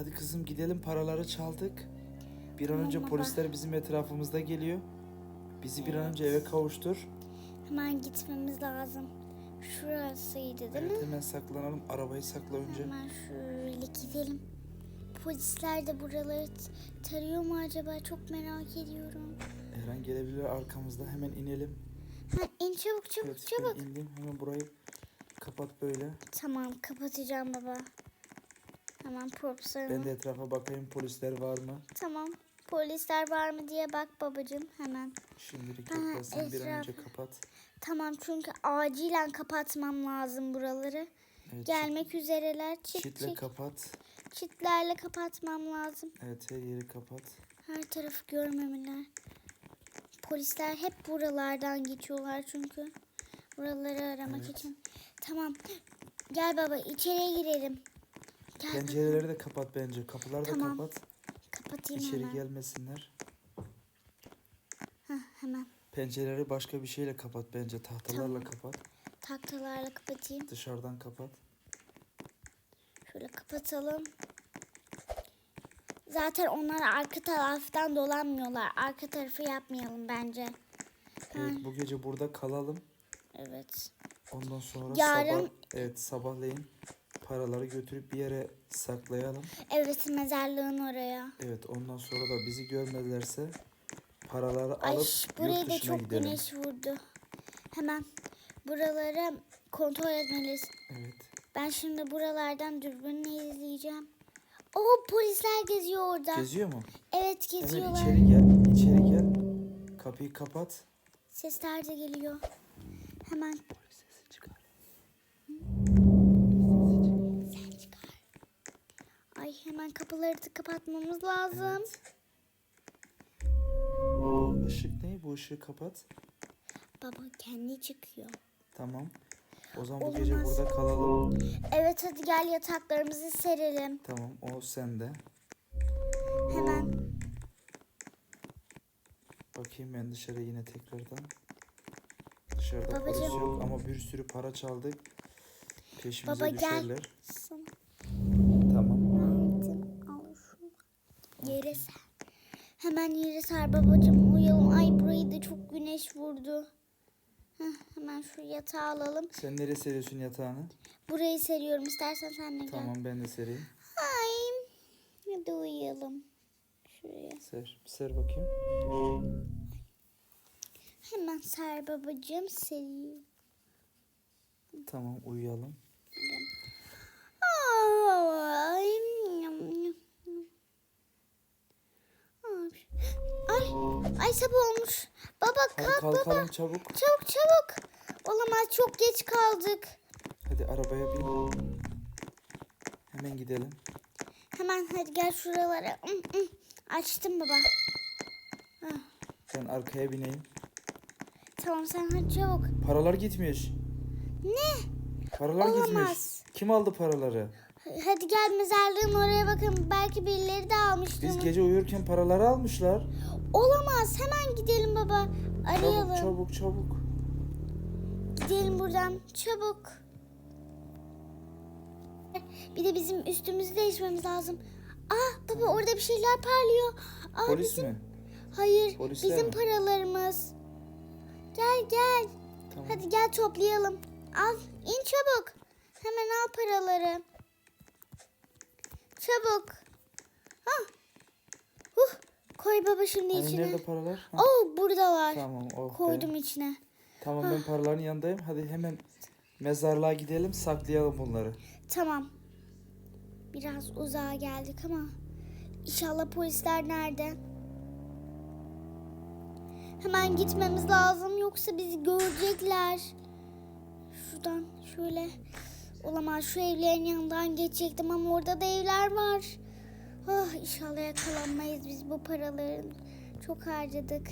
Hadi kızım gidelim paraları çaldık. Bir an önce baba. polisler bizim etrafımızda geliyor. Bizi bir an önce eve kavuştur. Hemen gitmemiz lazım. Şurasıydı değil Evet mi? hemen saklanalım. Arabayı sakla önce. Hemen şöyle gidelim. Polisler de buraları t- tarıyor mu acaba? Çok merak ediyorum. Eren gelebilir arkamızda. Hemen inelim. Ha, in çabuk çabuk Evet çabuk. indim. Hemen burayı kapat böyle. Tamam kapatacağım baba. Hemen propslarımı. Ben de etrafa bakayım polisler var mı? Tamam. Polisler var mı diye bak babacığım hemen. Şimdilik yok. Sen bir an etraf- önce kapat. Tamam çünkü acilen kapatmam lazım buraları. Evet, Gelmek üzereler. Çık çitle çık. kapat. Çitlerle kapatmam lazım. Evet her yeri kapat. Her tarafı görmemeler. Polisler hep buralardan geçiyorlar çünkü. Buraları aramak Evet. için. Tamam. Gel baba içeriye girelim. Gel. Pencereleri de kapat bence. Kapıları da Tamam. kapat. Kapatayım İçeri hemen. gelmesinler. Heh, hemen. Pencereleri başka bir şeyle kapat bence. Tahtalarla kapat. Tahtalarla kapatayım. Dışarıdan kapat. Şöyle kapatalım. Zaten onlar arka taraftan dolanmıyorlar. Arka tarafı yapmayalım bence. Evet bu gece burada kalalım. Evet. Ondan sonra Yarın- sabah evet sabahleyin paraları götürüp bir yere saklayalım. Evet mezarlığın oraya. Evet ondan sonra da bizi görmezlerse paraları Ay alıp buraya yurt da dışına çok gidelim. güneş vurdu. Hemen buraları kontrol etmeliyiz. Evet. Ben şimdi buralardan dürbünle izleyeceğim. O polisler geziyor orada. Geziyor mu? evet Hemen geziyorlar. içeri gel. içeri gel. Kapıyı kapat. Sesler de geliyor. Hemen Ay hemen kapıları da kapatmamız lazım. Evet. Bu ışık ne? Bu ışığı kapat. Baba kendi çıkıyor. Tamam. O zaman bu gece burada kalalım. Evet hadi gel yataklarımızı serelim. Tamam o sende. Hemen. Bakayım ben dışarı yine tekrardan. Dışarıda polis Babacığım. yok ama bir sürü para çaldık. Peşimize Baba gel. düşerler. Sana babacığım. Uyuyalım. Ay burayı da çok güneş vurdu. Heh, hemen şu yatağı alalım. Sen nereye seriyorsun yatağını? Burayı seriyorum. İstersen sen de gel. Tamam ben de sereyim. Ay. Hadi uyuyalım. Şuraya. Ser. Ser bakayım. Hemen ser babacığım. Seriyorum. Tamam uyuyalım. Ay. Ay, ay sabah olmuş. Baba kalk baba. kalkalım çabuk. Çabuk çabuk. Olamaz çok geç kaldık. Hadi arabaya bin. Hemen gidelim. Hemen hadi gel şuralara. Açtım baba. Ben arkaya bineyim. Tamam sen hadi çabuk. Paralar gitmiş. Ne? Paralar Olamaz. gitmiş. Kim aldı paraları? Hadi gel mezarlığın oraya bakın. Belki birileri de almıştır. Biz gece uyurken paraları almışlar. Olamaz. Hemen gidelim baba. Arayalım. Çabuk çabuk çabuk. Gidelim buradan. Çabuk. Bir de bizim üstümüzü değişmemiz lazım. Ah baba orada bir şeyler parlıyor. Ah, Polis bizim... mi? Hayır. Polisler bizim mi? paralarımız. Gel gel. Tamam. Hadi gel toplayalım. Al in çabuk. Hemen al paraları. Çabuk. Hah. Koy baba şimdi Hani içine. nerede paralar? Ha, Oh buradalar. Tamam oh be. Koydum içine. Tamam ben paraların yanındayım. Hadi hemen mezarlığa gidelim saklayalım bunları. Tamam. Biraz uzağa geldik ama inşallah polisler nerede? Hemen gitmemiz lazım yoksa bizi görecekler. Şuradan şöyle olamaz şu evlerin yanından geçecektim ama orada da evler var. Oh inşallah yakalanmayız biz bu paraların çok harcadık.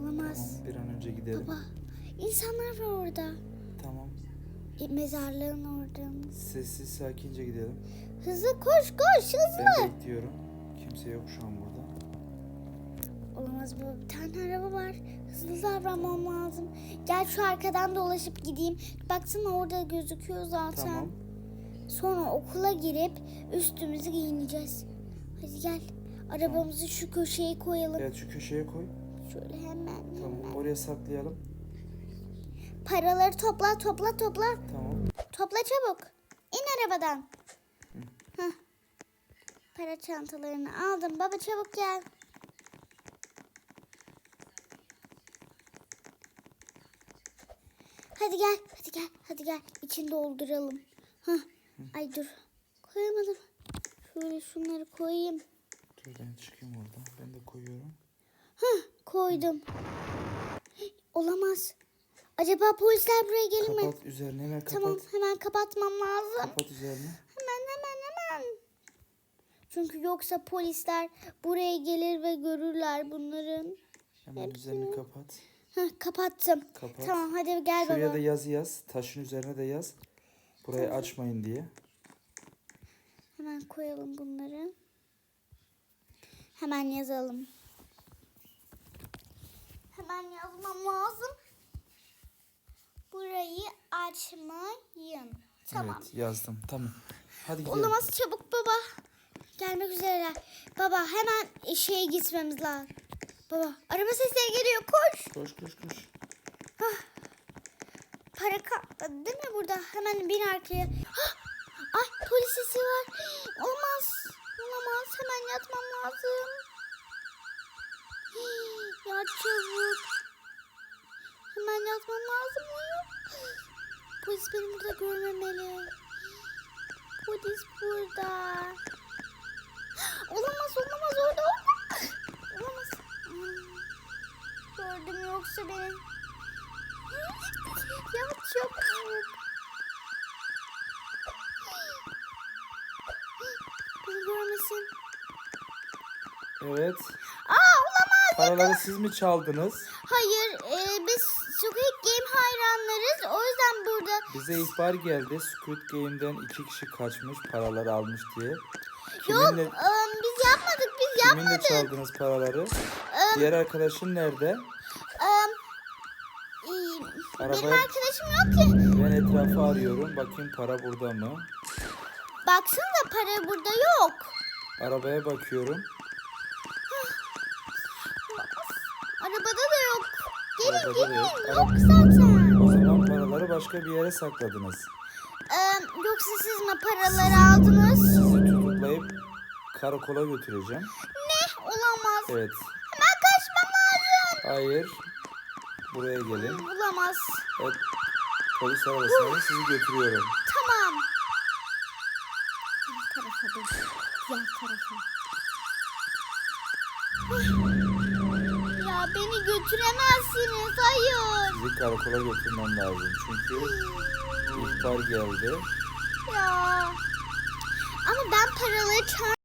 Olamaz. Tamam bir an önce gidelim. Baba insanlar var orada. Tamam. E, mezarlığın orada. Sessiz sakince gidelim. Hızlı koş koş hızlı. Ben bekliyorum. Kimse yok şu an burada. Olamaz bu. Bir tane araba var. Hızlı davranmam lazım. Gel şu arkadan dolaşıp gideyim. Baksana orada gözüküyor zaten. Tamam. Sonra okula girip üstümüzü giyineceğiz. Hadi gel. Arabamızı şu köşeye koyalım. Evet şu köşeye koy. Şöyle hemen. Tamam oraya saklayalım. Paraları topla topla topla. Tamam. Topla çabuk. İn arabadan. Hah. Para çantalarını aldım. Baba çabuk gel. Hadi gel. Hadi gel. Hadi gel. İçini dolduralım. Hah. Ay dur. Koyamadım. Şöyle şunları koyayım. Dur ben çıkayım oradan. Ben de koyuyorum. Hah. Koydum. Olamaz. Acaba polisler buraya gelir mi? Kapat üzerine hemen kapat. Tamam hemen kapatmam lazım. Kapat üzerine. Hemen hemen hemen. Çünkü yoksa polisler buraya gelir ve görürler bunların. Hemen üzerini kapat. Heh, kapattım. Kapat. Tamam hadi gel Şuraya baba. da yazı yaz. Taşın üzerine de yaz. Burayı açmayın diye. Hemen koyalım bunları. Hemen yazalım. Hemen yazmam lazım. Burayı açmayın. Tamam. Evet yazdım. Tamam. Hadi gidelim. Olamaz çabuk baba. Gelmek üzereler. Baba hemen şeye gitmemiz lazım. Baba araba sesleri geliyor koş. Koş koş koş. Para kalmadı değil mi burada? Hemen bin arkaya. Hah! Ay polis sesi var. Olmaz. Olamaz. Hemen yatmam lazım. Ya çabuk. Hemen yatmam lazım. Polis beni burada görmemeli. Polis burada. Olamaz olamaz orada orada. Olamaz. Hmm. Gördüm yoksa beni. Ya çabuk. Beni görmesin. Evet. Aa olamaz. Paraları siz mi çaldınız? Hayır e, biz Squid Game hayranlarız. O yüzden burada. Bize ihbar geldi. Squid Game'den iki kişi kaçmış paraları almış diye. Yok Kiminle, e, biz yapmadık biz kiminle yapmadık. çaldınız paraları? Diğer arkadaşın nerede? E, e, benim arkadaşım yok ki. ben etrafı arıyorum. Bakayım para burada mı? Baksanıza para burada yok. Arabaya bakıyorum. Arabada da yok. Gelin Arabada da gelin. yok. Yok zaten. O zaman paraları başka bir yere sakladınız. E, yoksa siz mi paraları aldınız? Sizi tutuklayıp karakola götüreceğim. Ne? Olamaz. Evet. Hemen kaçmam lazım. Hayır. Buraya gelin. Bulamaz. Evet. Polis arabasına sizi götürüyorum. Tamam. Diğer tarafa dur. Diğer tarafa. Ya beni götüremezsiniz. Hayır. Sizi karakola götürmem lazım. Çünkü ihbar geldi. Ya. Ama ben paraları çal